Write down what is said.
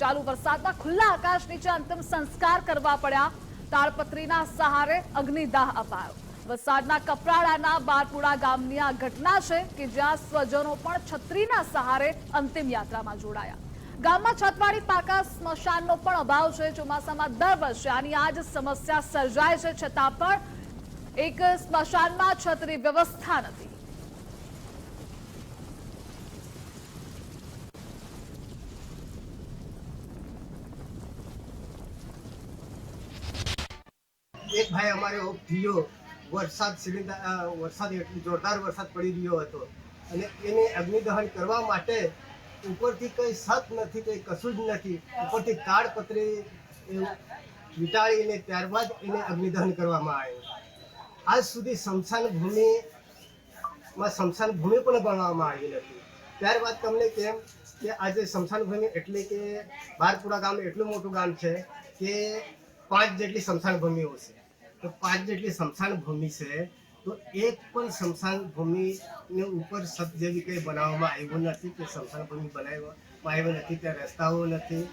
ચાલુ વરસાદમાં ખુલ્લા આકાશ નીચે અંતિમ સંસ્કાર કરવા પડ્યા. તાળપત્રીના સહારે અગ્નિદાહ અપાયો. વલસાડના કપરાડાના બારપુડા ગામની આ ઘટના છે કે જ્યાં સ્વજનો પણ છત્રીના સહારે અંતિમ યાત્રામાં જોડાયા. ગામમાં છતવાળી પાકા સ્મશાનનો પણ અભાવ છે, ચોમાસામાં દર વર્ષે આની આ જ સમસ્યા સર્જાય છે, છતાં પણ એક સ્મશાનમાં છતરી વ્યવસ્થા નથી. એક ભાઈ અમારે થયો, વરસાદ સિલિન્ડર વરસાદ, જોરદાર વરસાદ પડી રહ્યો હતો. અને એને અગ્નિદહન કરવા માટે ઉપરથી કંઈ સત નથી, કંઈ કશું જ નથી. ઉપરથી તાડપત્રી વીંટાળીને ત્યારબાદ એને અગ્નિદહન કરવામાં આવ્યું. આજ સુધી સ્મશાન ભૂમિમાં સ્મશાન ભૂમિ પણ બનાવવામાં આવી નથી. ત્યારબાદ તમને કેમ કે આજે સ્મશાન ભૂમિ એટલે કે બારપુરા ગામ એટલું મોટું ગામ છે કે પાંચ જેટલી સ્મશાન ભૂમિઓ છે. તો પાંચ જેટલી સ્મશાન ભૂમિ છે તો એક પણ સ્મશાન ભૂમિને ઉપર સત જેવી કંઈ બનાવવામાં આવ્યું નથી કે સ્મશાન ભૂમિ બનાવવામાં આવ્યું નથી, ત્યાં રસ્તાઓ નથી.